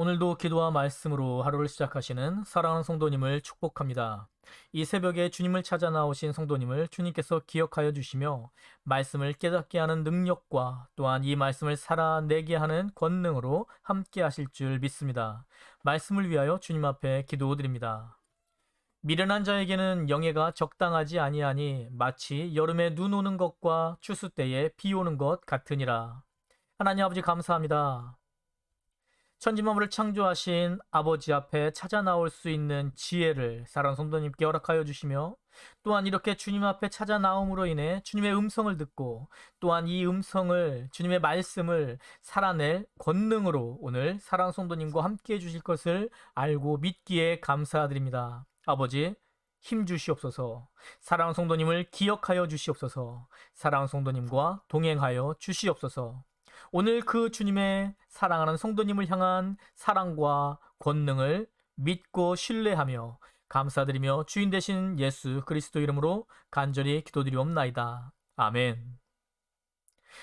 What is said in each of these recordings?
오늘도 기도와 말씀으로 하루를 시작하시는 사랑하는 성도님을 축복합니다. 이 새벽에 주님을 찾아 나오신 성도님을 주님께서 기억하여 주시며 말씀을 깨닫게 하는 능력과 또한 이 말씀을 살아내게 하는 권능으로 함께 하실 줄 믿습니다. 말씀을 위하여 주님 앞에 기도드립니다. 미련한 자에게는 영예가 적당하지 아니하니 마치 여름에 눈 오는 것과 추수 때에 비 오는 것 같으니라. 하나님 아버지 감사합니다. 천지만물을 창조하신 아버지 앞에 찾아 나올 수 있는 지혜를 사랑 성도님께 허락하여 주시며 또한 이렇게 주님 앞에 찾아 나옴으로 인해 주님의 음성을 듣고 또한 이 음성을 주님의 말씀을 살아낼 권능으로 오늘 사랑 성도님과 함께 해 주실 것을 알고 믿기에 감사드립니다. 아버지 힘 주시옵소서. 사랑 성도님을 기억하여 주시옵소서. 사랑 성도님과 동행하여 주시옵소서. 오늘 그 주님의 사랑하는 성도님을 향한 사랑과 권능을 믿고 신뢰하며 감사드리며 주인 되신 예수 그리스도 이름으로 간절히 기도드리옵나이다. 아멘.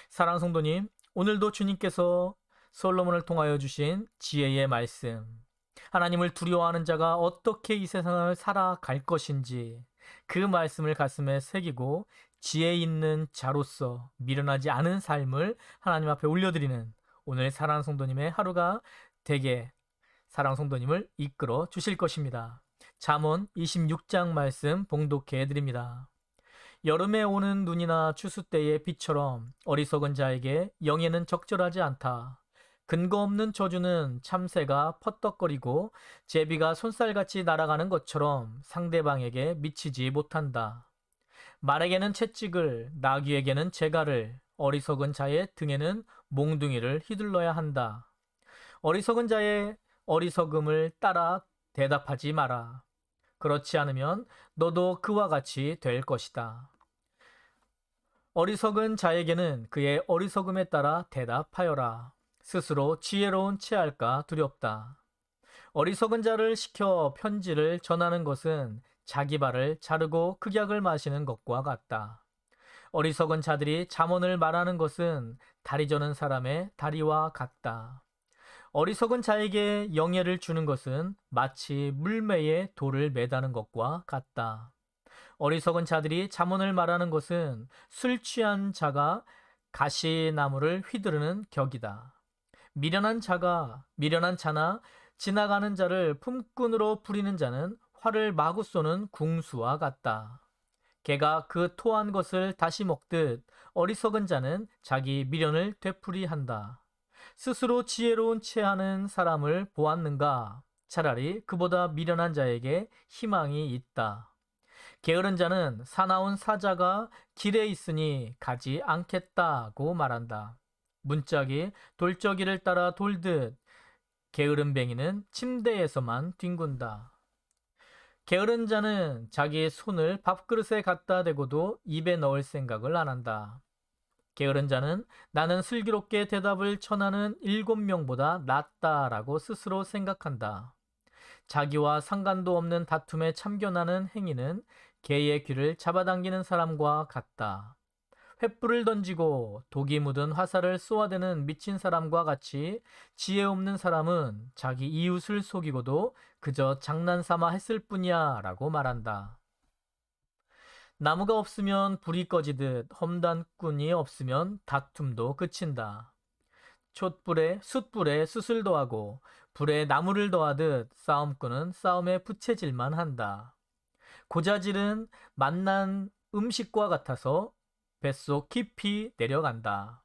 사랑하는 성도님, 오늘도 주님께서 솔로몬을 통하여 주신 지혜의 말씀, 하나님을 두려워하는 자가 어떻게 이 세상을 살아갈 것인지 그 말씀을 가슴에 새기고 지혜 있는 자로서 미련하지 않은 삶을 하나님 앞에 올려드리는 오늘 사랑 성도님의 하루가 되게 사랑 성도님을 이끌어 주실 것입니다. 잠언 26장 말씀 봉독해 드립니다. 여름에 오는 눈이나 추수 때의 비처럼 어리석은 자에게 영예는 적절하지 않다. 근거 없는 저주는 참새가 퍼떡거리고 제비가 손살같이 날아가는 것처럼 상대방에게 미치지 못한다. 말에게는 채찍을, 나귀에게는 재갈을, 어리석은 자의 등에는 몽둥이를 휘둘러야 한다. 어리석은 자의 어리석음을 따라 대답하지 마라. 그렇지 않으면 너도 그와 같이 될 것이다. 어리석은 자에게는 그의 어리석음에 따라 대답하여라. 스스로 지혜로운 체할까 두렵다. 어리석은 자를 시켜 편지를 전하는 것은 자기 발을 자르고 극약을 마시는 것과 같다. 어리석은 자들이 잠언을 말하는 것은 다리 저는 사람의 다리와 같다. 어리석은 자에게 영예를 주는 것은 마치 물매에 돌을 매다는 것과 같다. 어리석은 자들이 잠언을 말하는 것은 술 취한 자가 가시나무를 휘두르는 격이다. 미련한 자가 미련한 자나 지나가는 자를 품꾼으로 부리는 자는 활을 마구 쏘는 궁수와 같다. 개가 그 토한 것을 다시 먹듯 어리석은 자는 자기 미련을 되풀이한다. 스스로 지혜로운 체하는 사람을 보았는가? 차라리 그보다 미련한 자에게 희망이 있다. 게으른 자는 사나운 사자가 길에 있으니 가지 않겠다고 말한다. 문짝이 돌적이를 따라 돌듯 게으른 뱅이는 침대에서만 뒹군다. 게으른 자는 자기의 손을 밥그릇에 갖다 대고도 입에 넣을 생각을 안 한다. 게으른 자는 나는 슬기롭게 대답을 전하는 일곱 명보다 낫다라고 스스로 생각한다. 자기와 상관도 없는 다툼에 참견하는 행위는 개의 귀를 잡아당기는 사람과 같다. 횃불을 던지고 독이 묻은 화살을 쏘아대는 미친 사람과 같이 지혜 없는 사람은 자기 이웃을 속이고도 그저 장난삼아 했을 뿐이야 라고 말한다. 나무가 없으면 불이 꺼지듯 험단꾼이 없으면 다툼도 그친다. 촛불에 숯불에 숯을 더하고 불에 나무를 더하듯 싸움꾼은 싸움에 부채질만 한다. 고자질은 만난 음식과 같아서 뱃속 깊이 내려간다.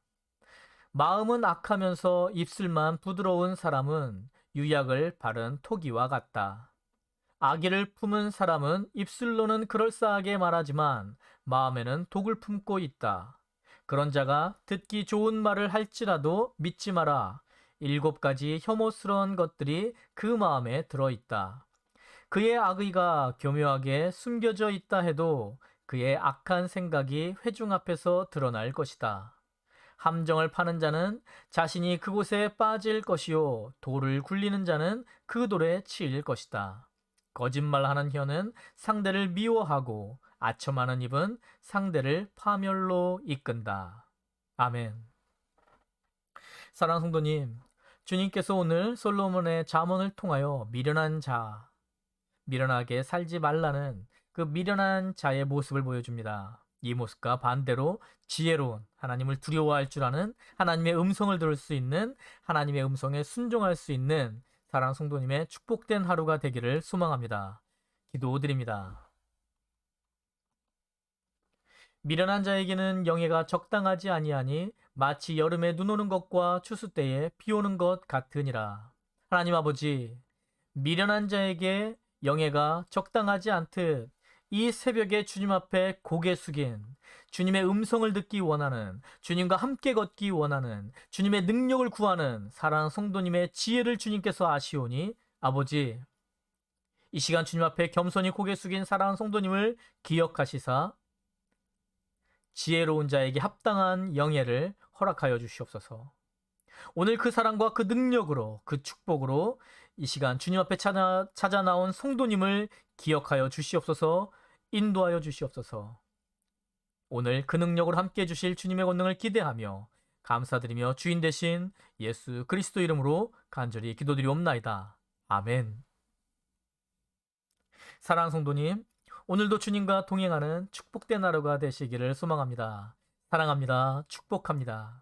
마음은 악하면서 입술만 부드러운 사람은 유약을 바른 토기와 같다. 아기를 품은 사람은 입술로는 그럴싸하게 말하지만 마음에는 독을 품고 있다. 그런 자가 듣기 좋은 말을 할지라도 믿지 마라. 일곱 가지 혐오스러운 것들이 그 마음에 들어있다. 그의 악의가 교묘하게 숨겨져 있다 해도 그의 악한 생각이 회중 앞에서 드러날 것이다. 함정을 파는 자는 자신이 그곳에 빠질 것이요 돌을 굴리는 자는 그 돌에 치일 것이다. 거짓말하는 혀는 상대를 미워하고 아첨하는 입은 상대를 파멸로 이끈다. 아멘. 사랑 성도님, 주님께서 오늘 솔로몬의 잠언을 통하여 미련한 자, 미련하게 살지 말라는 그 미련한 자의 모습을 보여줍니다. 이 모습과 반대로 지혜로운 하나님을 두려워할 줄 아는 하나님의 음성을 들을 수 있는 하나님의 음성에 순종할 수 있는 사랑 성도님의 축복된 하루가 되기를 소망합니다. 기도드립니다. 미련한 자에게는 영예가 적당하지 아니하니 마치 여름에 눈 오는 것과 추수 때에 비 오는 것 같으니라. 하나님 아버지, 미련한 자에게 영예가 적당하지 않듯 이 새벽에 주님 앞에 고개 숙인 주님의 음성을 듣기 원하는 주님과 함께 걷기 원하는 주님의 능력을 구하는 사랑하는 성도님의 지혜를 주님께서 아시오니 아버지 이 시간 주님 앞에 겸손히 고개 숙인 사랑하는 성도님을 기억하시사 지혜로운 자에게 합당한 영예를 허락하여 주시옵소서. 오늘 그 사랑과 그 능력으로 그 축복으로 이 시간 주님 앞에 찾아, 찾아 나온 성도님을 기억하여 주시옵소서 인도하여 주시옵소서. 오늘 그 능력으로 함께 해주실 주님의 권능을 기대하며 감사드리며 주인 되신 예수 그리스도 이름으로 간절히 기도드리옵나이다. 아멘. 사랑 성도님, 오늘도 주님과 동행하는 축복된 하루가 되시기를 소망합니다. 사랑합니다. 축복합니다.